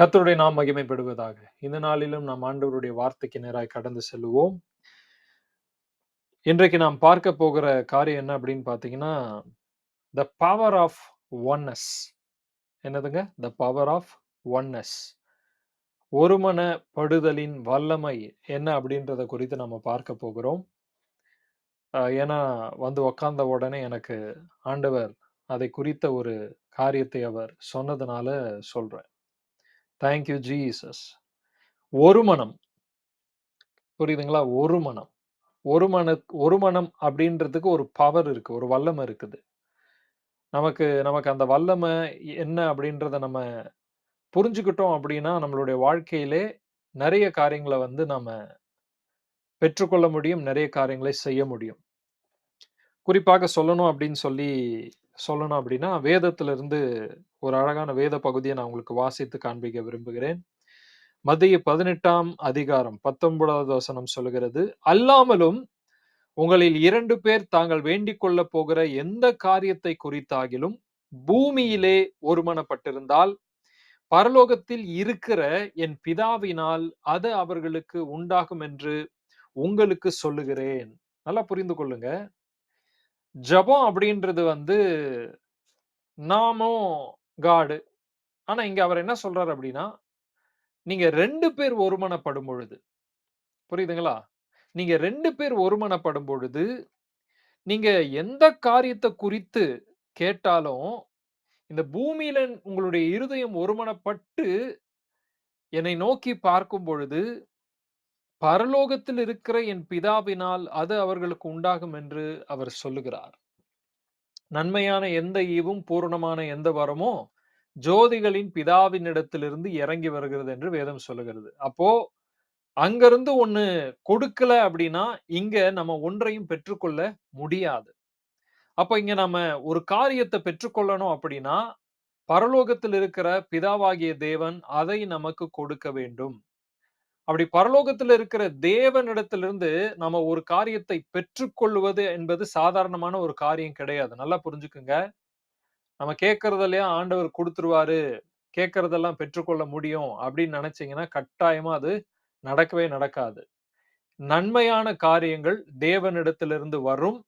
கத்தருடைய நாம் மகிமைப்படுவதாக. இந்த நாளிலும் நாம் ஆண்டவருடைய வார்த்தைக்கு நேராக கடந்து செல்லுவோம். இன்றைக்கு நாம் பார்க்க போகிற காரியம் என்ன அப்படின்னு பார்த்தீங்கன்னா, த பவர் ஆஃப் ஒன்னஸ். என்னதுங்க? The power of oneness. ஒருமனப்படுதலின் வல்லமை என்ன அப்படின்றத குறித்து நம்ம பார்க்க போகிறோம். ஏன்னா வந்து உக்காந்த உடனே எனக்கு ஆண்டவர் அதை குறித்த ஒரு காரியத்தை அவர் சொன்னதுனால சொல்றேன். Thank you Jesus. ஒரு மனம். புரியுதுங்களா? ஒரு மனம். ஒரு மன ஒரு மனம் அப்படின்றதுக்கு ஒரு பவர் இருக்கு. ஒரு வல்லமை இருக்குது. நமக்கு நமக்கு அந்த வல்லமை என்ன அப்படின்றத நம்ம புரிஞ்சுக்கிட்டோம் அப்படின்னா, நம்மளுடைய வாழ்க்கையிலே நிறைய காரியங்களை வந்து நாம பெற்றுக்கொள்ள முடியும். நிறைய காரியங்களை செய்ய முடியும். குறிப்பாக சொல்லணும் அப்படின்னு சொல்லி சொல்லணும் அப்படின்னா, வேதத்திலிருந்து ஒரு அழகான வேத பகுதியை நான் உங்களுக்கு வாசித்து காண்பிக்க விரும்புகிறேன். மத்திய 18ஆம் அதிகாரம் 19வது வசனம் சொல்லுகிறது, "அல்லாமலும் உங்களில் இரண்டு பேர் தாங்கள் வேண்டிக் கொள்ளப் போகிற எந்த காரியத்தை குறித்தாகிலும் பூமியிலே ஒருமனப்பட்டிருந்தால், பரலோகத்தில் இருக்கிற என் பிதாவினால் அது அவர்களுக்கு உண்டாகும் என்று உங்களுக்கு சொல்லுகிறேன்." நல்லா புரிந்து கொள்ளுங்க. ஜெபம் அப்படின்றது வந்து நாமும் காடு ஆனா இங்க அவர் என்ன சொல்றாரு அப்படின்னா, நீங்க 2 பேர் ஒருமனப்படும் பொழுது புரியுதுங்களா? நீங்க 2 பேர் ஒருமனப்படும் பொழுது, நீங்க எந்த காரியத்த குறித்து கேட்டாலும், இந்த பூமியில உங்களுடைய இருதயம் ஒருமனப்பட்டு என்னை நோக்கி பார்க்கும் பொழுது, பரலோகத்தில் இருக்கிற என் பிதாவினால் அது அவர்களுக்கு உண்டாகும் என்று அவர் சொல்லுகிறார். நன்மையான எந்த ஈவும், பூரணமான எந்த வரமோ, ஜோதிகளின் பிதாவினிடத்திலிருந்து இறங்கி வருகிறது என்று வேதம் சொல்லுகிறது. அப்போ அங்கிருந்து ஒண்ணு கொடுக்கல அப்படின்னா, இங்க நம்ம ஒன்றையும் பெற்றுக்கொள்ள முடியாது. அப்ப இங்க நம்ம ஒரு காரியத்தை பெற்றுக்கொள்ளணும் அப்படின்னா, பரலோகத்தில் இருக்கிற பிதாவாகிய தேவன் அதை நமக்கு கொடுக்க வேண்டும். அப்படி பரலோகத்தில் இருக்கிற தேவனிடத்திலிருந்து நம்ம ஒரு காரியத்தை பெற்றுக்கொள்வது என்பது சாதாரணமான ஒரு காரியம் கிடையாது. நல்லா புரிஞ்சுக்குங்க. நம்ம கேட்கிறதெல்லாம் ஆண்டவர் குடுத்துருவாரு. கேட்கறதெல்லாம் பெற்றுக்கொள்ள முடியும் அப்படின்னு நினைச்சீங்கன்னா கட்டாயமா அது நடக்கவே நடக்காது. நன்மையான காரியங்கள் தேவனிடத்திலிருந்து வரும்.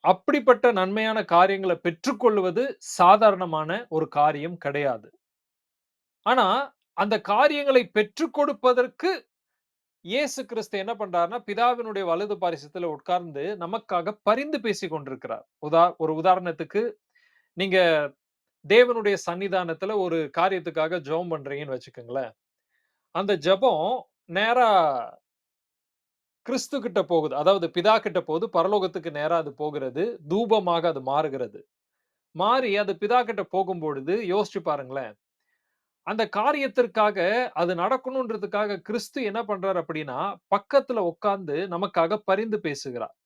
அப்படிப்பட்ட நன்மையான காரியங்களை பெற்றுக்கொள்வது சாதாரணமான ஒரு காரியம் கிடையாது. ஆனா, அந்த காரியங்களை பெற்றுக் கொடுப்பதற்கு இயேசு கிறிஸ்து என்ன பண்றாருன்னா, பிதாவினுடைய வலது பாரிசத்துல உட்கார்ந்து நமக்காக பரிந்து பேசி கொண்டிருக்கிறார். உதா ஒரு உதாரணத்துக்கு, நீங்க தேவனுடைய சன்னிதானத்துல ஒரு காரியத்துக்காக ஜெபம் பண்றீங்கன்னு வச்சுக்கோங்களேன் அந்த ஜெபம் நேரா கிறிஸ்து கிட்ட போகுது. அதாவது பிதா கிட்ட போகுது. பரலோகத்துக்கு நேரா அது போகிறது. தூபமாக அது மாறுகிறது. மாறி அது பிதா கிட்ட போகும்பொழுது யோசிச்சு பாருங்களேன். அந்த காரியத்திற்காக அது நடக்கணுன்றதுக்காக கிறிஸ்து என்ன பண்றாரு அப்படின்னா, பக்கத்துல உட்கார்ந்து நமக்காக பரிந்து பேசுகிறார்.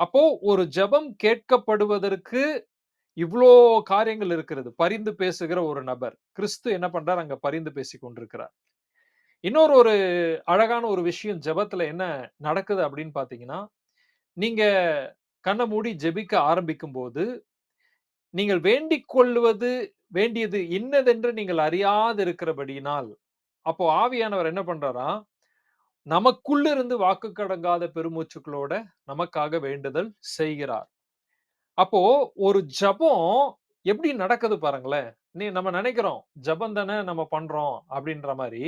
அப்போ ஒரு ஜெபம் கேட்கப்படுவதற்கு இவ்வளோ காரியங்கள் இருக்கிறது. பரிந்து பேசுகிற ஒரு நபர். கிறிஸ்து என்ன பண்றார்? அங்க பரிந்து பேசி கொண்டிருக்கிறார். இன்னொரு ஒரு அழகான ஒரு விஷயம் ஜபத்துல என்ன நடக்குது அப்படின்னு பார்த்தீங்கன்னா, நீங்க கண்ணை மூடி ஜெபிக்க ஆரம்பிக்கும்போது, நீங்கள் வேண்டிக் கொள்வது வேண்டியது இன்னதென்று நீங்கள் அறியாது இருக்கிறபடியினால் அப்போ ஆவியானவர் என்ன பண்றாராம், நமக்குள்ளிருந்து வாக்குக்கடங்காத பெருமூச்சுக்களோட நமக்காக வேண்டுதல் செய்கிறார். அப்போ ஒரு ஜெபம் எப்படி நடக்குது பாருங்களேன். நீ நம்ம நினைக்கிறோம் ஜெபம் தானே நம்ம பண்றோம் அப்படின்ற மாதிரி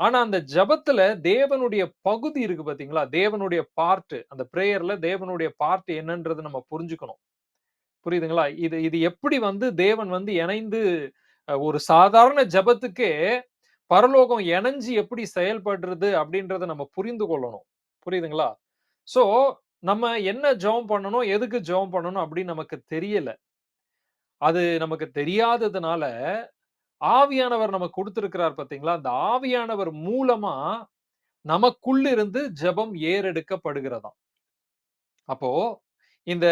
ஆனா அந்த ஜெபத்துல தேவனுடைய பகுதி இருக்கு பாத்தீங்களா தேவனுடைய பார்ட் அந்த பிரேயர்ல தேவனுடைய பார்ட் என்னன்றது நம்ம புரிஞ்சுக்கணும். புரியுதுங்களா? இது இது எப்படி வந்து தேவன் வந்து இணைந்து ஒரு சாதாரண ஜெபத்துக்கே பரலோகம் இணைஞ்சு எப்படி செயல்படுறது அப்படின்றத நம்ம புரிந்து கொள்ளணும். புரியுதுங்களா? சோ நம்ம என்ன ஜெபம் பண்ணணும்? எதுக்கு ஜெபம் பண்ணணும்? அப்படின்னு நமக்கு தெரியல. அது நமக்கு தெரியாததுனால, ஆவியானவர் நம்ம கொடுத்துருக்கிறார் பார்த்தீங்களா? அந்த ஆவியானவர் மூலமா நமக்குள்ளிருந்து ஜெபம் ஏறெடுக்கப்படுகிறதாம். அப்போ இந்த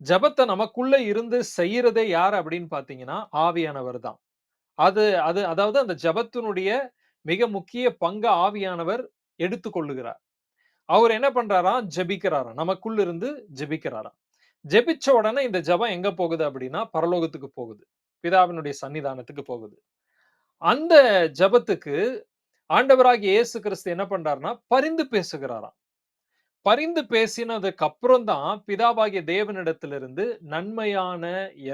ஜபத்தை நமக்குள்ள இருந்து செய்யறதே யார் அப்படின்னு பார்த்தீங்கன்னா, ஆவியானவர் தான். அது அது அதாவது அந்த ஜெபத்தினுடைய மிக முக்கிய பங்கு ஆவியானவர் எடுத்துக்கொள்ளுகிறார். அவர் என்ன பண்றாராம்? ஜெபிக்கிறாராம். நமக்குள்ள இருந்து ஜெபிக்கிறாராம். ஜெபிச்ச உடனே இந்த ஜெபம் எங்க போகுது அப்படின்னா, பரலோகத்துக்கு போகுது. பிதாவினுடைய சன்னிதானத்துக்கு போகுது. அந்த ஜெபத்துக்கு ஆண்டவராகிய இயேசு கிறிஸ்து என்ன பண்றாருன்னா பரிந்து பேசுகிறாராம். பரிந்து பேசினதுக்கு அப்புறம் தான் பிதாவாகிய தேவனிடத்திலிருந்து நன்மையான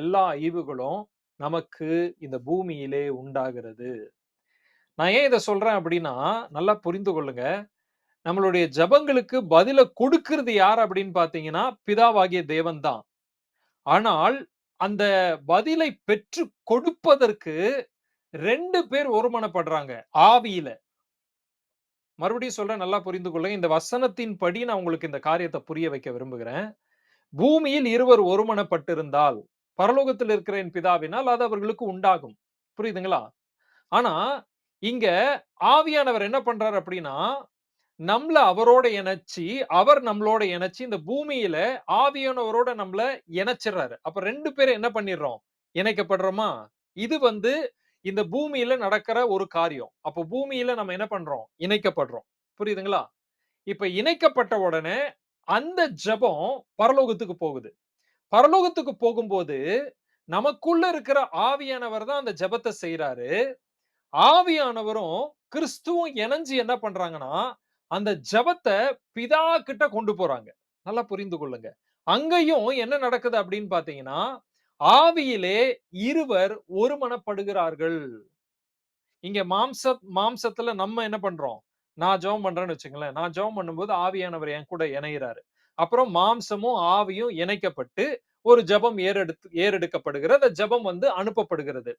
எல்லா ஈவுகளும் நமக்கு இந்த பூமியிலே உண்டாகிறது. நான் ஏன் இதை சொல்றேன் அப்படின்னா நல்லா புரிந்து கொள்ளுங்க. நம்மளுடைய ஜெபங்களுக்கு பதில கொடுக்கறது யார் அப்படின்னு பார்த்தீங்கன்னா, பிதாவாகிய தேவன் தான். ஆனால் அந்த பதிலை பெற்று கொடுப்பதற்கு ரெண்டு பேர் ஒருமனப்படுறாங்க ஆவியில. மறுபடியும் சொல்றேன் நல்லா புரிந்து கொள்ளுங்க. இந்த வசனத்தின் படி நான் உங்களுக்கு இந்த காரியத்தை புரிய வைக்க விரும்புகிறேன். பூமியில் இருவர் ஒருமனப்பட்டிருந்தால், பரலோகத்தில் இருக்கிற என் பிதாவினால் அது அவர்களுக்கு உண்டாகும். புரியுதுங்களா? ஆனா, இங்க ஆவியானவர் என்ன பண்றாரு அப்படின்னா நம்மள அவரோட இணைச்சு, அவர் நம்மளோட இணைச்சு இந்த பூமியில ஆவியானவரோட நம்மள இணைச்சிடுறாரு. அப்ப ரெண்டு பேரும் என்ன பண்ணிடுறோம்? இணைக்கப்படுறோமா? இது வந்து இந்த பூமியில நடக்கிற ஒரு காரியம். அப்போ பூமியில நம்ம என்ன பண்றோம்? இணைக்கப்படுறோம். புரியுதுங்களா? இப்ப இணைக்கப்பட்ட உடனே அந்த ஜெபம் பரலோகத்துக்கு போகுது. பரலோகத்துக்கு போகும்போது, நமக்குள்ள இருக்கிற ஆவியானவர் தான் அந்த ஜபத்தை செய்யறாரு ஆவியானவரும், கிறிஸ்துவும் இணைஞ்சு என்ன பண்றாங்கன்னா, அந்த ஜபத்தை பிதா கிட்ட கொண்டு போறாங்க. நல்லா புரிந்து கொள்ளுங்க. அங்கேயும் என்ன நடக்குது அப்படின்னு பாத்தீங்கன்னா ஆவியிலே இருவர் ஒருமனப்படுகிறார்கள். இங்க மாம்ச மாம்சத்துல நம்ம என்ன பண்றோம்? நான் ஜெபம் பண்றேன்னு வச்சுங்களேன் நான் ஜெபம் பண்ணும்போது ஆவியானவர் என் கூட இணைகிறாரு அப்புறம் மாம்சமும், ஆவியும் இணைக்கப்பட்டு ஒரு ஜெபம் ஏறெடுத்து ஏறெடுக்கப்படுகிறது. அந்த ஜெபம் வந்து அனுப்பப்படுகிறது.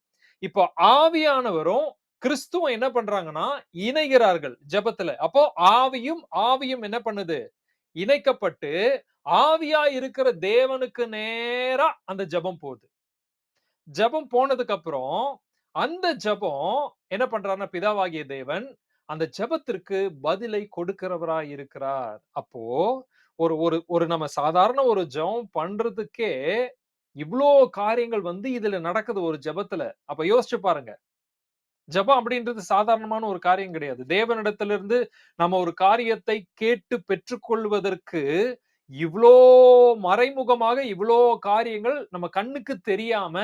இப்போ ஆவியானவரும், கிறிஸ்துவம் என்ன பண்றாங்கன்னா, இணைகிறார்கள் ஜெபத்துல. அப்போ ஆவியும், ஆவியும் என்ன பண்ணுது? இணைக்கப்பட்டு, ஆவியா இருக்கிற தேவனுக்கு நேரா அந்த ஜெபம் போகுது ஜெபம் போனதுக்கு அப்புறம், அந்த ஜெபம் என்ன பண்றாருன்னா பிதாவாகிய தேவன், அந்த ஜெபத்திற்கு பதிலை கொடுக்கிறவரா இருக்கிறார். அப்போ ஒரு ஒரு ஒரு நம்ம சாதாரண ஒரு ஜெபம் பண்றதுக்கே, இவ்ளோ காரியங்கள் வந்து இதுல நடக்குது ஒரு ஜெபத்துல. அப்ப யோசிச்சு பாருங்க. ஜெபம் அப்படின்றது சாதாரணமான ஒரு காரியம் கிடையாது. தேவனிடத்திலிருந்து நம்ம ஒரு காரியத்தை கேட்டு பெற்றுக்கொள்வதற்கு, இவ்ளோ மறைமுகமாக இவ்வளோ காரியங்கள் நம்ம கண்ணுக்கு தெரியாம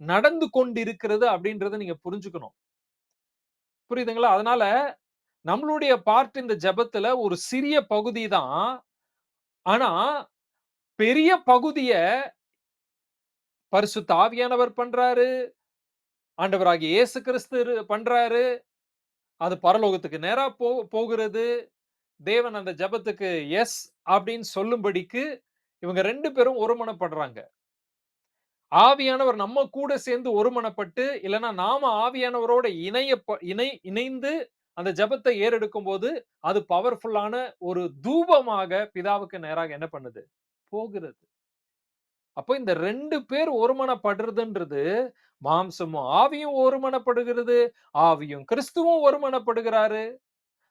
நடந்து கொண்டிருக்கிறது அப்படின்றத நீங்க புரிஞ்சுக்கணும். புரியுதுங்களா? அதனால நம்மளுடைய பார்ட் இந்த ஜெபத்துல ஒரு சிறிய பகுதி தான். ஆனா, பெரிய பகுதிய பரிசு தாவியானவர் பண்றாரு. ஆண்டவராகிய இயேசு கிறிஸ்து பண்றாரு. அது பரலோகத்துக்கு நேரா போ போகிறது. தேவன் அந்த ஜெபத்துக்கு எஸ் அப்படின்னு சொல்லும்படிக்கு, இவங்க ரெண்டு பேரும் ஒருமனப்படுறாங்க. ஆவியானவர் நம்ம கூட சேர்ந்து ஒருமனப்பட்டு, இல்லன்னா நாம ஆவியானவரோட இணைய இணை இணைந்து அந்த ஜெபத்தை ஏறெடுக்கும்போது, அது பவர்ஃபுல்லான ஒரு தூபமாக பிதாவுக்கு நேராக என்ன பண்ணுது? போகிறது. அப்போ இந்த ரெண்டு பேர் ஒருமனப்படுறதுன்றது, மாம்சமும் ஆவியும் ஒருமனப்படுகிறது. ஆவியும் கிறிஸ்துவும் ஒருமனப்படுகிறாரு.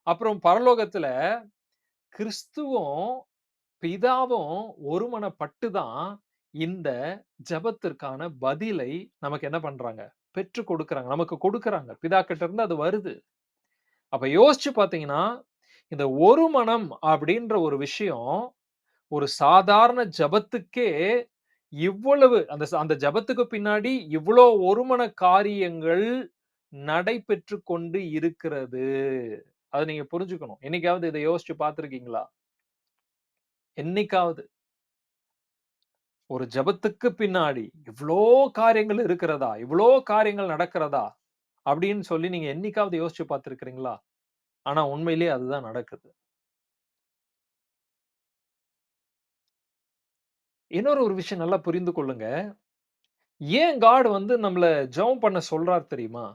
அப்புறம் பரலோகத்துல கிறிஸ்துவும், பிதாவும் ஒருமனப்பட்டு தான் இந்த ஜெபத்திற்கான பதிலை நமக்கு என்ன பண்றாங்க? பெற்று கொடுக்குறாங்க. நமக்கு கொடுக்குறாங்க. பிதா கிட்ட இருந்து அது வருது. அப்ப யோசிச்சு பாத்தீங்கன்னா இந்த ஒரு மனம் அப்படின்ற ஒரு விஷயம், ஒரு சாதாரண ஜெபத்துக்கே இவ்வளவு அந்த அந்த ஜெபத்துக்கு பின்னாடி இவ்வளோ ஒருமன காரியங்கள் நடைபெற்று கொண்டு இருக்கிறது. அத நீங்க புரிஞ்சுக்கணும். என்னைக்காவது இதை யோசிச்சு பார்த்திருக்கீங்களா? என்னைக்காவது? ஒரு ஜெபத்துக்கு பின்னாடி இவ்வளோ காரியங்கள் இருக்கிறதா? இவ்வளோ காரியங்கள் நடக்கிறதா? அப்படின்னு சொல்லி நீங்க என்னைக்காவது யோசிச்சு பார்த்துருக்கிறீங்களா ஆனா உண்மையிலேயே அதுதான் நடக்குது. இன்னொரு ஒரு விஷயம் நல்லா புரிந்து கொள்ளுங்க. ஏன் காட் வந்து நம்மள ஜெபம் பண்ண சொல்றார் தெரியுமா?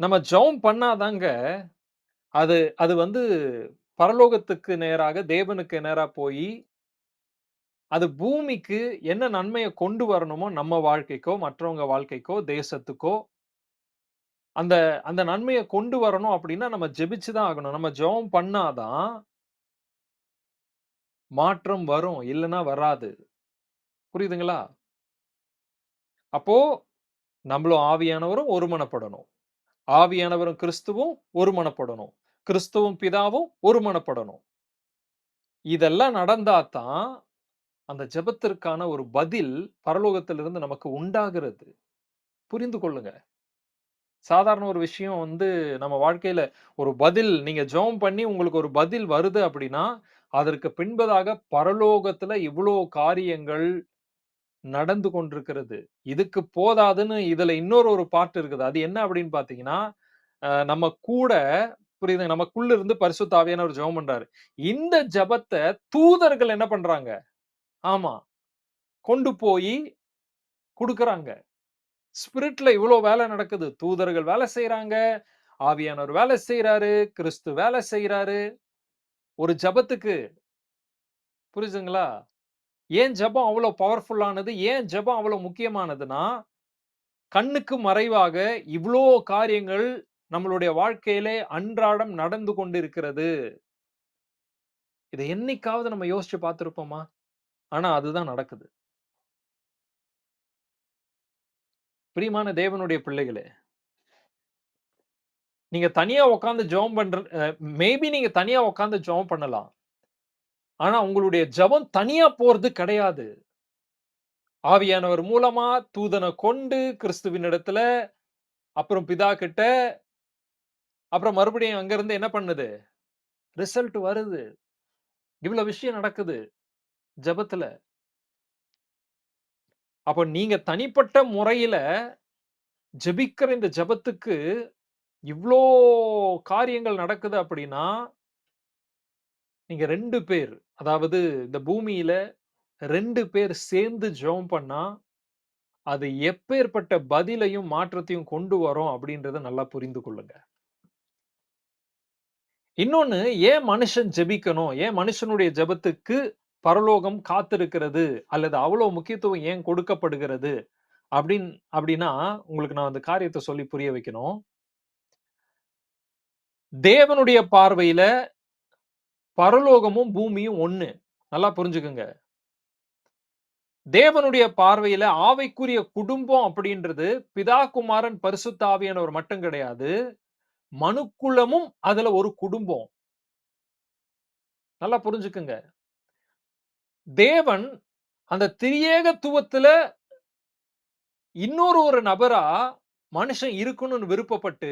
நம்ம ஜெபம் பண்ணாதாங்க அது அது வந்து பரலோகத்துக்கு நேராக, தேவனுக்கு நேரா போயி, அது பூமிக்கு என்ன நன்மைய கொண்டு வரணுமோ நம்ம வாழ்க்கைக்கோ, மற்றவங்க வாழ்க்கைக்கோ, தேசத்துக்கோ, அந்த அந்த நன்மைய கொண்டு வரணும் அப்படின்னா நம்ம ஜெபிச்சு தான் ஆகணும். நம்ம ஜெபம் பண்ணா தான் மாற்றம் வரும். இல்லன்னா வராது. புரியுதுங்களா? அப்போ நம்மளும் ஆவியானவரும் ஒருமனப்படணும். ஆவியானவரும் கிறிஸ்துவும் ஒருமனப்படணும். கிறிஸ்துவும் பிதாவும் ஒருமனப்படணும். இதெல்லாம் நடந்தா தான், அந்த ஜெபத்திற்கான ஒரு பதில் பரலோகத்திலிருந்து நமக்கு உண்டாகிறது. புரிந்து கொள்ளுங்க. சாதாரண ஒரு விஷயம் வந்து நம்ம வாழ்க்கையில ஒரு பதில் நீங்க ஜெபம் பண்ணி உங்களுக்கு ஒரு பதில் வருது அப்படின்னா, அதற்கு பின்பதாக பரலோகத்துல இவ்வளோ காரியங்கள் நடந்து கொண்டிருக்கிறது. இதுக்கு போதாதுன்னு இதுல இன்னொரு ஒரு பார்ட் இருக்குது. அது என்ன அப்படின்னு பார்த்தீங்கன்னா, நம்ம கூட புரியுதுங்க. நமக்குள்ள இருந்து பரிசு தாவியான ஒரு ஜெபம் பண்றாரு. இந்த ஜபத்தை தூதர்கள் என்ன பண்றாங்க? ஆமா. கொண்டு போய் குடுக்குறாங்க. ஸ்பிரிட்ல இவ்வளவு வேலை நடக்குது. தூதர்கள் வேலை செய்யறாங்க ஆவியானவர் வேலை செய்யறாரு கிறிஸ்து வேலை செய்யறாரு ஒரு ஜெபத்துக்கு புரியுதுங்களா? ஏன் ஜெபம் அவ்வளவு பவர்ஃபுல்லானது? ஏன் ஜெபம் அவ்வளவு முக்கியமானதுன்னா, கண்ணுக்கு மறைவாக இவ்வளோ காரியங்கள் நம்மளுடைய வாழ்க்கையிலே அன்றாடம் நடந்து கொண்டிருக்கிறது. இதை என்னைக்காவது நம்ம யோசிச்சு பார்த்திருப்போமா? ஆனா அதுதான் நடக்குது. பிரியமான தேவனுடைய பிள்ளைகளே, நீங்க தனியா உட்கார்ந்து ஜெபம் பண்ற மேபி நீங்க தனியா உட்கார்ந்து ஜெபம் பண்ணலாம். ஆனா உங்களுடைய ஜெபம் தனியா போறது கிடையாது. ஆவியானவர் மூலமா தூதனை கொண்டு கிறிஸ்துவினிடத்துல, அப்புறம் பிதா கிட்ட, அப்புறம் மறுபடியும் அங்கிருந்து என்ன பண்ணுது? ரிசல்ட் வருது. இவ்வளவு விஷயம் நடக்குது ஜெபத்துல. அப்ப நீங்க தனிப்பட்ட முறையில ஜெபிக்கிற இந்த ஜெபத்துக்கு இவ்வளோ காரியங்கள் நடக்குது அப்படின்னா, நீங்க ரெண்டு பேர், அதாவது இந்த பூமியில ரெண்டு பேர் சேர்ந்து ஜெபம் பண்ணா, அது எப்பேர்ப்பட்ட பதிலையும், மாற்றத்தையும் கொண்டு வரும் அப்படின்றத நல்லா புரிந்து கொள்ளுங்க. இன்னொன்னு ஏன் மனுஷன் ஜெபிக்கணும்? ஏன் மனுஷனுடைய ஜெபத்துக்கு பரலோகம் காத்திருக்கிறது? அல்லது அவ்வளோ முக்கியத்துவம் ஏன் கொடுக்கப்படுகிறது? அப்படின் அப்படின்னா, உங்களுக்கு நான் அந்த காரியத்த சொல்லி புரிய வைக்கணும். தேவனுடைய பார்வையில பரலோகமும், பூமியும் ஒண்ணு. நல்லா புரிஞ்சுக்கங்க. தேவனுடைய பார்வையில ஆவிக்குரிய குடும்பம் அப்படின்றது பிதா, குமாரன், பரிசுத்த ஆவியானவர் மட்டும் கிடையாது. மனுக்குலமும் அதுல ஒரு குடும்பம். நல்லா புரிஞ்சுக்குங்க தேவன் அந்த திரியேகத்துவத்துல இன்னொரு ஒரு நபரா மனுஷன் இருக்கணும்னு விருப்பப்பட்டு,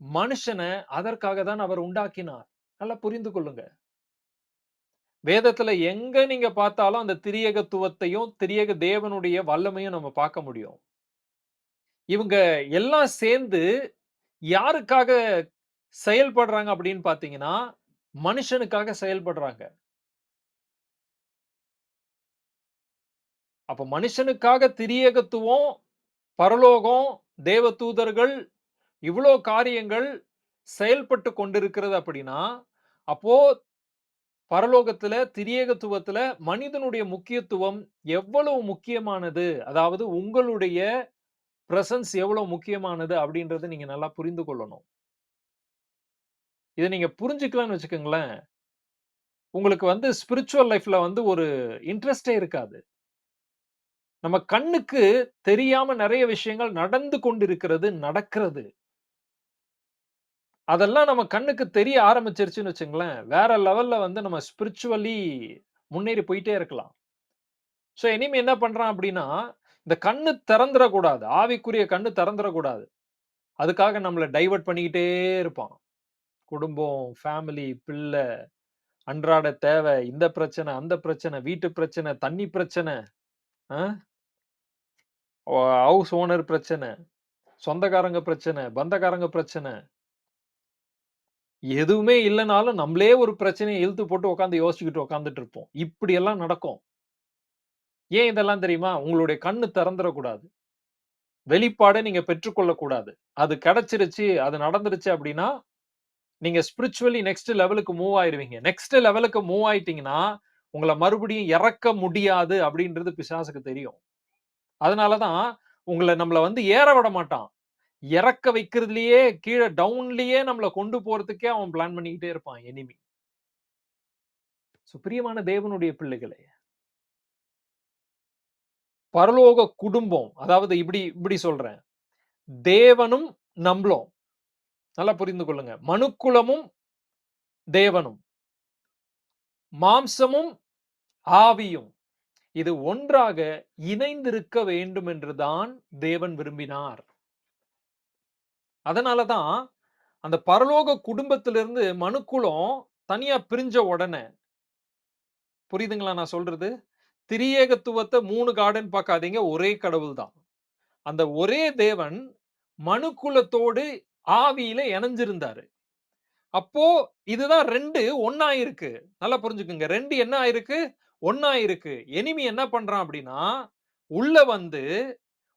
மனுஷனை அதற்காக தான் அவர் உண்டாக்கினார். நல்லா புரிந்து கொள்ளுங்க. வேதத்துல எங்க நீங்க பார்த்தாலும் அந்த திரியேகத்துவத்தையும், திரியேக தேவனுடைய வல்லமையும் நம்ம பார்க்க முடியும். இவங்க எல்லாம் சேர்ந்து யாருக்காக செயல்படுறாங்க அப்படின்னு பார்த்தீங்கன்னா, மனுஷனுக்காக செயல்படுறாங்க. அப்ப மனுஷனுக்காக திரியகத்துவம் பரலோகம், தேவதூதர்கள் இவ்வளோ காரியங்கள் செயல்பட்டு கொண்டிருக்கிறது அப்படின்னா, அப்போ பரலோகத்துல, திரியகத்துவத்துல மனிதனுடைய முக்கியத்துவம் எவ்வளவு முக்கியமானது? அதாவது உங்களுடைய பிரசன்ஸ் எவ்வளவு முக்கியமானது அப்படின்றத நீங்க நல்லா புரிந்து கொள்ளணும். இதை நீங்க புரிஞ்சுக்கலாம்னு வச்சுக்கோங்களேன் உங்களுக்கு வந்து ஸ்பிரிச்சுவல் லைஃப்ல வந்து ஒரு இன்ட்ரெஸ்ட்டே இருக்காது. நம்ம கண்ணுக்கு தெரியாம நிறைய விஷயங்கள் நடந்து கொண்டிருக்கிறது, நடக்கிறது. அதெல்லாம் நம்ம கண்ணுக்கு தெரிய ஆரம்பிச்சிருச்சுன்னு வச்சுங்களேன், வேற லெவல்ல வந்து நம்ம ஸ்பிரிச்சுவலி முன்னேறி போயிட்டே இருக்கலாம். ஸோ இனிமேல் என்ன பண்றான் அப்படின்னா இந்த கண்ணு திறந்துடக்கூடாது ஆவிக்குரிய கண்ணு திறந்துடக்கூடாது அதுக்காக நம்மளை டைவர்ட் பண்ணிக்கிட்டே இருப்பான். குடும்பம், ஃபேமிலி, பிள்ளை அன்றாட தேவை இந்த பிரச்சனை, அந்த பிரச்சனை, வீட்டு பிரச்சனை, தண்ணி பிரச்சனை, ஹவுஸ் ஓனர் பிரச்சனை, சொந்தக்காரங்க பிரச்சனை, பந்தக்காரங்க பிரச்சனை. எதுவுமே இல்லைனாலும் நம்மளே ஒரு பிரச்சனையை இழுத்து போட்டு உட்காந்து யோசிச்சுக்கிட்டு உட்காந்துட்டு இருப்போம். இப்படியெல்லாம் நடக்கும். ஏன் இதெல்லாம் தெரியுமா? உங்களுடைய கண்ணு திறந்துடக்கூடாது வெளிப்பாடை நீங்க பெற்றுக்கொள்ளக்கூடாது அது கிடைச்சிருச்சு, அது நடந்துருச்சு அப்படின்னா, நீங்க ஸ்பிரிச்சுவலி நெக்ஸ்ட் லெவலுக்கு மூவ் ஆயிருவீங்க. நெக்ஸ்ட் லெவலுக்கு மூவ் ஆயிட்டீங்கன்னா, உங்களை மறுபடியும் இறக்க முடியாது அப்படின்றது பிசாசுக்கு தெரியும். அதனால தான் உங்கள நம்மள வந்து ஏற விட மாட்டான். இறக்க வைக்கிறதுலயே கீழே டவுன்லயே நம்மள கொண்டு போறதுக்கே அவன் பிளான் பண்ணிக்கிட்டே இருப்பான் எனிமி. சோ பிரியமான தேவனுடைய பிள்ளைகளே, பரலோக குடும்பம் அதாவது இப்படி இப்படி சொல்றேன். தேவனும் நம்மளும் நல்லா புரிந்து கொள்ளுங்க. மனுக்குலமும் தேவனும். மாம்சமும் ஆவியும். இது ஒன்றாக இணைந்திருக்க வேண்டும் என்று தான் தேவன் விரும்பினார். அதனாலதான் அந்த பரலோக குடும்பத்திலிருந்து மனுக்குலம் தனியா பிரிஞ்ச உடனே புரியுதுங்களா நான் சொல்றது? திரியேகத்துவத்தை மூணு காடுன்னு பார்க்காதீங்க. ஒரே கடவுள் தான். அந்த ஒரே தேவன் மனுக்குலத்தோடு ஆவியில இணைஞ்சிருந்தாரு. அப்போ இதுதான் ரெண்டு ஒன்னா இருக்கு. நல்லா புரிஞ்சுக்குங்க ரெண்டு என்ன ஆயிருக்கு? ஒன்னா இருக்கு. எனிமி என்ன பண்றான் அப்படின்னா உள்ள வந்து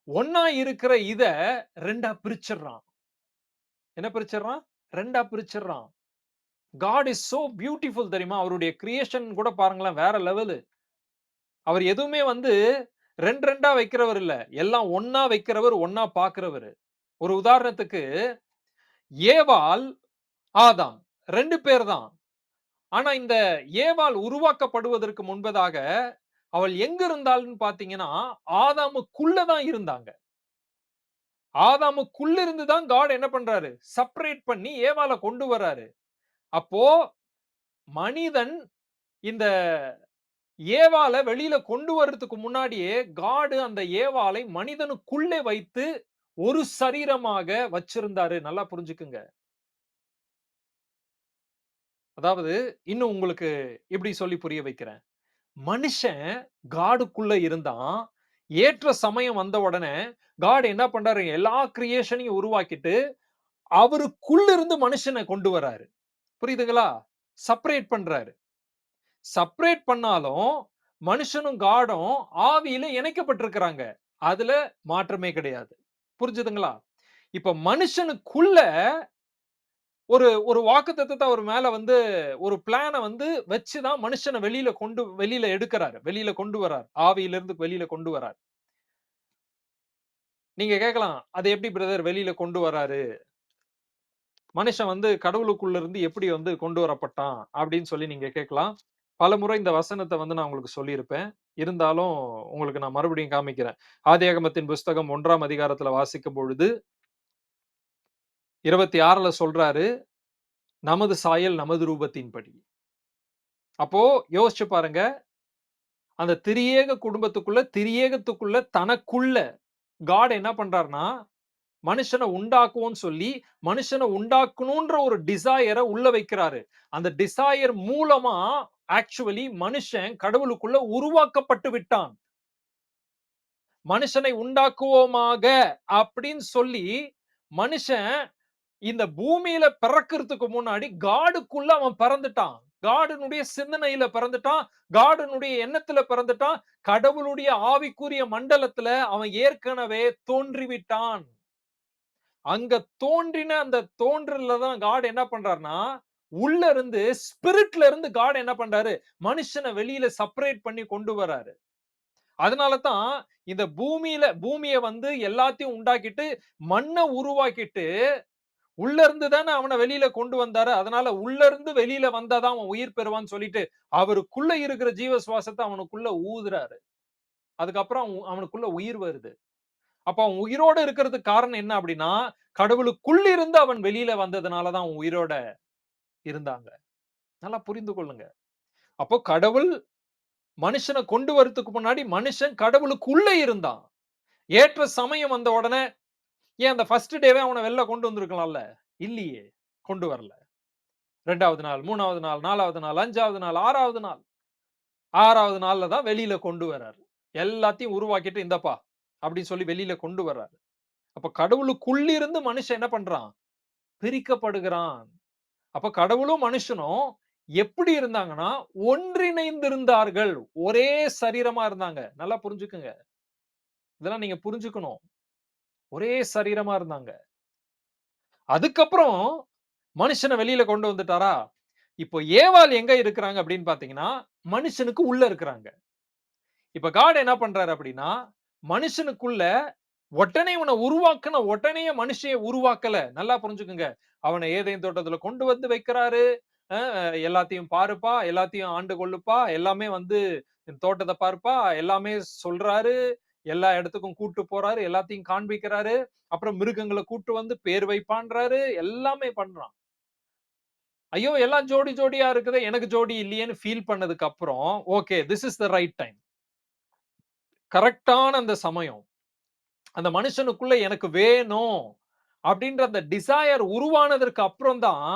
ஒன்னா இருக்கிற இத ரெண்டா பிரிச்சிடுறான் என்ன பிரிச்சிடுறான் ரெண்டா பிரிச்சிடுறான் காட் இஸ் சோ பியூட்டிஃபுல் தெரியுமா? அவருடைய கிரியேஷன் கூட பாருங்களேன் வேற லெவலு. அவர் எதுவுமே வந்து 2 2ஆ வைக்கிறவர் இல்ல. எல்லாம் ஒன்னா வைக்கிறவர், ஒன்னா பாக்குறவர் ஒரு உதாரணத்துக்கு ஏவால் ஆதாம் ரெண்டு பேர் தான். ஆனா இந்த ஏவால் உருவாக்கப்படுவதற்கு முன்பதாக அவள் எங்க இருந்தாள்னு பாத்தீங்கன்னா ஆதாமுக்குள்ளதான் இருந்தாங்க. ஆதாமுக்குள்ள இருந்து தான் காட் என்ன பண்றாரு? செப்பரேட் பண்ணி ஏவால கொண்டு வர்றாரு அப்போ மனிதன் இந்த ஏவால வெளியில கொண்டு வர்றதுக்கு முன்னாடியே காடு அந்த ஏவாலை மனிதனுக்குள்ளே வைத்து ஒரு சரீரமாக வச்சிருந்தாரு. நல்லா புரிஞ்சுக்குங்க. அதாவது இன்னும் உங்களுக்கு இப்படி சொல்லி புரிய வைக்கிறேன். மனுஷன் காடுக்குள்ள இருந்தான். ஏற்ற சமயம் வந்த உடனே காடு என்ன பண்றாரு? எல்லா கிரியேஷனையும் உருவாக்கிட்டு அவருக்குள்ள இருந்து மனுஷனை கொண்டு வராரு. புரியுதுங்களா? செப்பரேட் பண்றாரு. செப்பரேட் பண்ணாலும் மனுஷனும் காடும் ஆவியில இணைக்கப்பட்டிருக்கிறாங்க. அதுல மாற்றமே கிடையாது. புரிஞ்சுதுங்களா? இப்ப மனுஷனுக்குள்ள ஒரு ஒரு வாக்குத்தத்தத்த அவர் மேல வந்து ஒரு பிளான வந்து வச்சுதான் மனுஷனை வெளியில கொண்டு வெளியில எடுக்கிறாரு வெளியில கொண்டு வரார். ஆவியிலிருந்து வெளியில கொண்டு வரார். நீங்க கேட்கலாம், "அது எப்படி பிரதர் வெளியில கொண்டு வராரு? மனுஷன் வந்து கடவுளுக்குள்ள இருந்து எப்படி வந்து கொண்டு வரப்பட்டான்?" அப்படின்னு சொல்லி நீங்க கேட்கலாம். பலமுறை இந்த வசனத்தை வந்து நான் உங்களுக்கு சொல்லியிருப்பேன். இருந்தாலும் உங்களுக்கு நான் மறுபடியும் காமிக்கிறேன். ஆதியாகமத்தின் புஸ்தகம் ஒன்றாம் அதிகாரத்துல வாசிக்கும் பொழுது 26ல சொல்றாரு, "நமது சாயல் நமது ரூபத்தின்படி." அப்போ யோசிச்சு பாருங்க. அந்த திரியேக குடும்பத்துக்குள்ள, திரியேகத்துக்குள்ள தனக்குள்ள காட் என்ன பண்றாருன்னா மனுஷனை உண்டாக்குவோம்னு சொல்லி, மனுஷனை உண்டாக்கணும்ன்ற ஒரு டிசையரை உள்ள வைக்கிறாரு. அந்த டிசையர் மூலமா ஆக்சுவலி மனுஷன் கடவுளுக்குள்ள உருவாக்கப்பட்டு விட்டான். மனுஷனை உண்டாக்குவோமாக அப்படின்னு சொல்லி, மனுஷன் இந்த பூமியில பிறக்கிறதுக்கு முன்னாடி காடுக்குள்ள அவன் பிறந்துட்டான். காடனுடைய சிந்தனையில பிறந்துட்டான். காடனுடைய எண்ணத்துல பிறந்துட்டான். கடவுளுடைய ஆவிக்குரிய மண்டலத்துல அவன் ஏற்கனவே தோன்றிவிட்டான். அங்க தோன்றின அந்த தோன்றல்ல தான் காட் என்ன பண்றாருன்னா உள்ள இருந்து ஸ்பிரிட்ல இருந்து காட் என்ன பண்றாரு? மனுஷனை வெளியில செப்பரேட் பண்ணி கொண்டு வராரு. அதனால தான் இந்த பூமியில பூமிய வந்து எல்லாத்தையும் உண்டாக்கிட்டு, மண்ணை உருவாக்கிட்டு, உள்ள இருந்து தானே அவன வெளியில கொண்டு வந்தாரு. அதனால உள்ள இருந்து வெளியில வந்தாதான் அவன் உயிர் பெறுவான்னு சொல்லிட்டு, அவருக்குள்ள இருக்கிற ஜீவ சுவாசத்தை அவனுக்குள்ள ஊதுறாரு. அதுக்கப்புறம் அவனுக்குள்ள உயிர் வருது. அப்ப அவன் உயிரோட இருக்கிறதுக்கு காரணம் என்ன அப்படின்னா, கடவுளுக்குள் இருந்து அவன் வெளியில வந்ததுனாலதான் அவன் உயிரோட இருந்தாங்க. நல்லா புரிந்து கொள்ளுங்க. அப்போ கடவுள் மனுஷனை கொண்டு வரதுக்கு முன்னாடி மனுஷன் கடவுளுக்குள்ள இருந்தான். ஏற்ற சமயம் வந்த உடனே ஏன் அந்த ஃபர்ஸ்ட் டேவே அவன வெளில கொண்டு வந்திருக்கலாம்ல? இல்லையே! கொண்டு வரல. ரெண்டாவது நாள், மூணாவது நாள், நாலாவது நாள், அஞ்சாவது நாள், ஆறாவது நாள். ஆறாவது நாள்ல தான் வெளியில கொண்டு வர்றாரு எல்லாத்தையும் உருவாக்கிட்டு இந்தப்பா அப்படின்னு சொல்லி வெளியில கொண்டு வர்றாரு அப்ப கடவுளுக்குள்ளிருந்து மனுஷன் என்ன பண்றான்? பிரிக்கப்படுகிறான். அப்ப கடவுளும் மனுஷனும் எப்படி இருந்தாங்கன்னா, ஒன்றிணைந்திருந்தார்கள். ஒரே சரீரமா இருந்தாங்க. நல்லா புரிஞ்சுக்குங்க. இதெல்லாம் நீங்க புரிஞ்சுக்கணும். ஒரே சரீரமா இருந்தாங்க. அதுக்கப்புறம் மனுஷனை வெளியில கொண்டு வந்துட்டாரா? இப்போ ஏவாள் எங்க இருக்கிறாங்க அப்படின்னு பாத்தீங்கன்னா மனுஷனுக்கு உள்ள இருக்கிறாங்க. இப்ப காட் என்ன பண்றாரு அப்படின்னா, மனுஷனுக்குள்ள உடனே உன உருவாக்குன உடனே மனுஷைய உருவாக்கல. நல்லா புரிஞ்சுக்குங்க. அவனை ஏதையும் தோட்டத்துல கொண்டு வந்து வைக்கிறாரு. எல்லாத்தையும் பாருப்பா, எல்லாத்தையும் ஆண்டு கொள்ளுப்பா, எல்லாமே வந்து தோட்டத்தை பார்ப்பா எல்லாமே சொல்றாரு. எல்லா இடத்துக்கும் கூட்டு போறாரு. எல்லாத்தையும் காண்பிக்கிறாரு. அப்புறம் மிருகங்களை கூட்டு வந்து பேர் வைப்பான்றாரு. எல்லாமே பண்றான். ஐயோ! எல்லாம் ஜோடி ஜோடியா இருக்குது எனக்கு ஜோடி இல்லையேன்னு ஃபீல் பண்ணதுக்கு அப்புறம், okay this is the right time. கரெக்டான அந்த சமயம். அந்த மனுஷனுக்குள்ள எனக்கு வேணும் அப்படின்ற அந்த டிசையர் உருவானதற்கு அப்புறம் தான்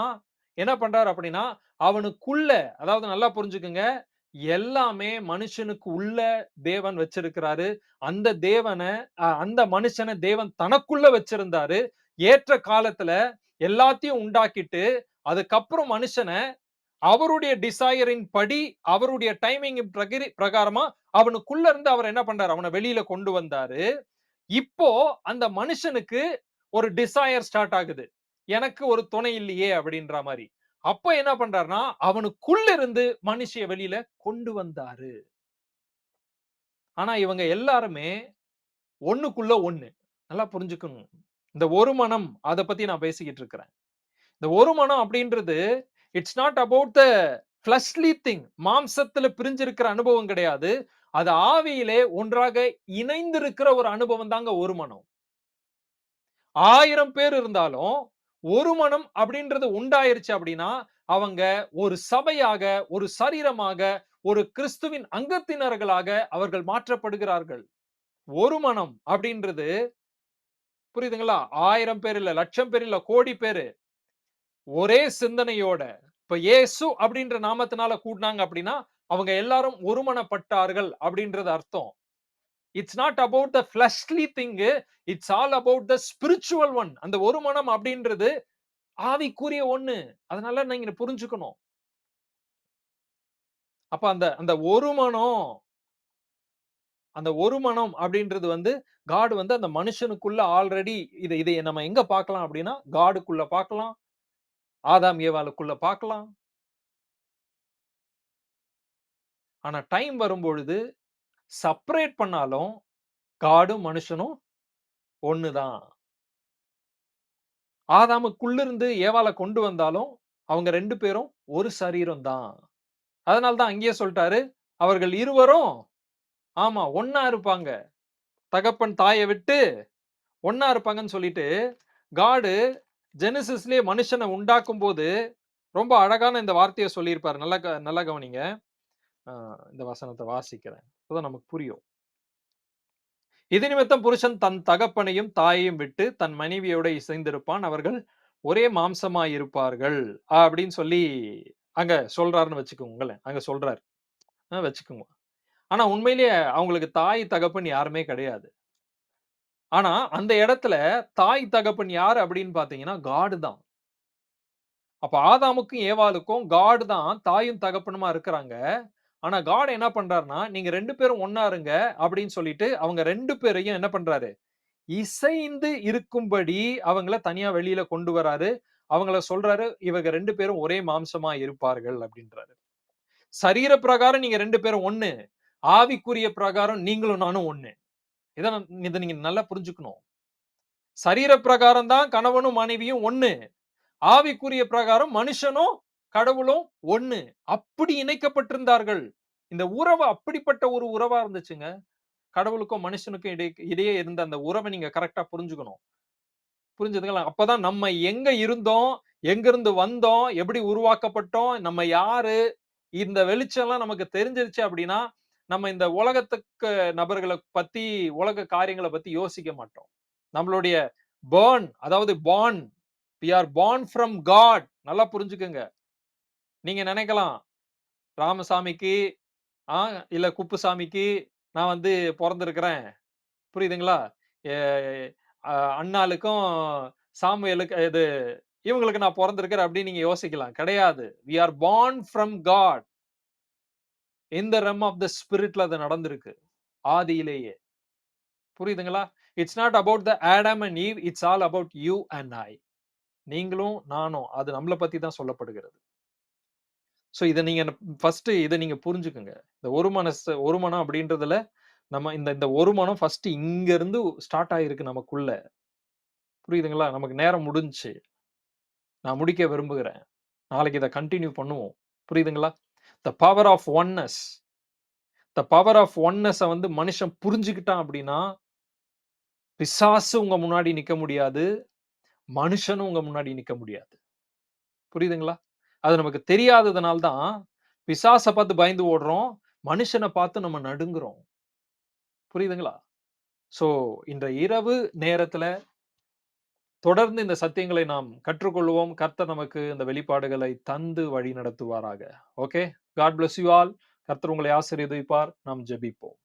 என்ன பண்றாரு அப்படின்னா அவனுக்குள்ள அதாவது நல்லா புரிஞ்சுக்குங்க எல்லாமே மனுஷனுக்கு உள்ள தேவன் வச்சிருக்கிறாரு அந்த தேவனை அந்த மனுஷனை தேவன் தனக்குள்ள வச்சிருந்தாரு ஏற்ற காலத்துல எல்லாத்தையும் உண்டாக்கிட்டு அதுக்கப்புறம் மனுஷனை அவருடைய டிசையரின் படி அவருடைய டைமிங் பிரகாரமா அவனுக்குள்ள இருந்து அவர் என்ன பண்றாரு? அவனை வெளியில கொண்டு வந்தாரு. இப்போ அந்த மனுஷனுக்கு ஒரு டிசையர் ஸ்டார்ட் ஆகுது. எனக்கு ஒரு துணை இல்லையே அப்படின்ற மாதிரி. அப்ப என்ன பண்றாருன்னா அவனுக்குள்ள இருந்து மனுஷிய வெளியில கொண்டு வந்தாரு. ஆனா இவங்க எல்லாருமே ஒண்ணுக்குள்ள ஒண்ணு. நல்லா புரிஞ்சுக்கணும். இந்த ஒரு மனம் அதை பத்தி நான் பேசிக்கிட்டு இருக்கிறேன். இந்த ஒரு மனம் அப்படின்றது it's not about the fleshly thing மாம்சத்துல பிரிஞ்சிருக்கிற அனுபவம் கிடையாது. அது ஆவியிலே ஒன்றாக இணைந்திருக்கிற ஒரு அனுபவம் தாங்க ஒரு மனம். ஆயிரம் பேர் இருந்தாலும் ஒரு மனம் அப்படின்றது உண்டாயிருச்சு அப்படின்னா அவங்க ஒரு சபையாக ஒரு சரீரமாக ஒரு கிறிஸ்துவின் அங்கத்தினர்களாக அவர்கள் மாற்றப்படுகிறார்கள். ஒரு மனம் அப்படின்றது புரியுதுங்களா? ஆயிரம் பேர் இல்ல லட்சம் பேர் இல்ல கோடி பேரு. ஒரே சிந்தனையோட இப்ப ஏசு அப்படின்ற நாமத்தினால கூட்டினாங்க அப்படின்னா அவங்க எல்லாரும் ஒருமனப்பட்டார்கள் அப்படின்றது அர்த்தம். It's not about the fleshly thing it's all about the spiritual one அந்த ஒரு மனம் அப்படின்றது ஆவிக்குரிய ஒண்ணு. அதனால நீங்க புரிஞ்சுக்கணும். அப்ப அந்த அந்த ஒரு மனம் அந்த ஒரு மனம் அப்படின்றது வந்து காடு வந்து அந்த மனுஷனுக்குள்ள ஆல்ரெடி இதை இதை நம்ம எங்க பார்க்கலாம் அப்படின்னா காடுக்குள்ள பார்க்கலாம். ஆதாம் ஏவாளுக்குள்ள பார்க்கலாம். ஆனா டைம் வரும்பொழுது செப்பரேட் பண்ணாலும் காடும் மனுஷனும் ஒண்ணுதான். ஆதாமுக்குள்ளிருந்து ஏவால கொண்டு வந்தாலும் அவங்க ரெண்டு பேரும் ஒரு சரீரம் தான் அதனால்தான் அங்கேயே சொல்லிட்டாரு அவர்கள் இருவரும் ஆமா ஒன்னா இருப்பாங்க. தகப்பன் தாயை விட்டு ஒன்னா இருப்பாங்கன்னு சொல்லிட்டு காடு ஜெனிசிஸ்லயே மனுஷனை உண்டாக்கும் போது ரொம்ப அழகான இந்த வார்த்தையை சொல்லியிருப்பாரு. நல்லா நல்லா கவனிங்க. இந்த வசனத்தை வாசிக்கிறேன். அப்பதான் நமக்கு புரியும். இது நிமித்தம் புருஷன் தன் தகப்பனையும் தாயையும் விட்டு தன் மனைவியோட இசைந்திருப்பான். அவர்கள் ஒரே மாம்சமாய் இருப்பார்கள் அப்படின்னு சொல்லி அங்க சொல்றாருன்னு வச்சுக்கோங்களேன். அங்க சொல்றாரு. வச்சுக்கோங்க. ஆனா உண்மையிலேயே அவங்களுக்கு தாய் தகப்பன் யாருமே கிடையாது. ஆனா அந்த இடத்துல தாய் தகப்பன் யாரு அப்படின்னு பாத்தீங்கன்னா காடு தான். அப்ப ஆதாமுக்கும் ஏவாளுக்கும் காடு தான் தாயும் தகப்பனுமா இருக்கிறாங்க. ஆனா காட் என்ன பண்றாருன்னா நீங்க ரெண்டு பேரும் ஒன்னா இருங்க அப்படின்னு சொல்லிட்டு அவங்க ரெண்டு பேரையும் என்ன பண்றாரு? இசைந்து இருக்கும்படி அவங்கள தனியா வெளியில கொண்டு வராரு. அவங்கள சொல்றாரு இவங்க ரெண்டு பேரும் ஒரே மாம்சமா இருப்பார்கள் அப்படின்றாரு. சரீர பிரகாரம் நீங்க ரெண்டு பேரும் ஒண்ணு. ஆவிக்குரிய பிரகாரம் நீங்களும் நானும் ஒண்ணு. இதை இதை நீங்க நல்லா புரிஞ்சுக்கணும். சரீர பிரகாரம் தான் கணவனும் மனைவியும் ஒண்ணு. ஆவிக்குரிய பிரகாரம் மனுஷனும் கடவுளும் ஒண்ணு. அப்படி இணைக்கப்பட்டிருந்தார்கள். இந்த உறவு அப்படிப்பட்ட ஒரு உறவா இருந்துச்சுங்க. கடவுளுக்கும் மனுஷனுக்கும் இடையே இடையே இருந்த அந்த உறவை நீங்க கரெக்டா புரிஞ்சுக்கணும். புரிஞ்சதுங்களா? அப்பதான் நம்ம எங்க இருந்தோம் எங்க இருந்து வந்தோம் எப்படி உருவாக்கப்பட்டோம் நம்ம யாரு? இந்த வெளிச்சம் எல்லாம் நமக்கு தெரிஞ்சிருச்சு அப்படின்னா நம்ம இந்த உலகத்துக்கு நபர்களை பத்தி உலக காரியங்களை பத்தி யோசிக்க மாட்டோம். நம்மளுடைய பேர்ன் அதாவது born we are born from God நல்லா புரிஞ்சுக்கோங்க. நீங்க நினைக்கலாம் ராமசாமிக்கு ஆ இல்ல குப்புசாமிக்கு நான் வந்து பிறந்திருக்கிறேன். புரியுதுங்களா? அண்ணாளுக்கும் சாமுவேலுக்கு இது இவங்களுக்கு நான் பிறந்திருக்கிறேன் அப்படின்னு நீங்க யோசிக்கலாம். கிடையாது. We are born from God இந்த ரெம் ஆஃப் த ஸ்பிரிட்ல அது நடந்திருக்கு. ஆதியிலேயே. புரியுதுங்களா? It's not about the Adam and Eve it's all about you and I நீங்களும் நானும் அது நம்மளை பத்தி தான் சொல்லப்படுகிறது. ஸோ இதை நீங்க ஃபர்ஸ்ட் இதை நீங்க புரிஞ்சுக்குங்க. இந்த ஒரு மனசு ஒரு மனம் அப்படின்றதுல நம்ம இந்த இந்த ஒரு மனம் ஃபர்ஸ்ட் இங்க இருந்து ஸ்டார்ட் ஆயிருக்கு நமக்குள்ள. புரியுதுங்களா? நமக்கு நேரம் முடிஞ்சு நான் முடிக்க விரும்புகிறேன். நாளைக்கு இதை கண்டினியூ பண்ணுவோம். புரியுதுங்களா? The power of oneness the power of ஒன்னஸை வந்து மனுஷன் புரிஞ்சுக்கிட்டான் அப்படின்னா பிசாசு உங்க முன்னாடி நிக்க முடியாது மனுஷனும் உங்க முன்னாடி நிக்க முடியாது புரியுதுங்களா அது நமக்கு தெரியாததுனால தான் பிசாசை பார்த்து பயந்து ஓடுறோம் மனுஷனை பார்த்து நம்ம நடுங்குறோம் புரியுதுங்களா ஸோ இந்த இரவு நேரத்துல தொடர்ந்து இந்த சத்தியங்களை நாம் கற்றுக்கொள்வோம். கர்த்தர் நமக்கு இந்த வெளிப்பாடுகளை தந்து வழி நடத்துவாராக. Okay. God bless you all. கர்த்தர் உங்களை உதவிப்பார் நாம் ஜெபிப்போம்.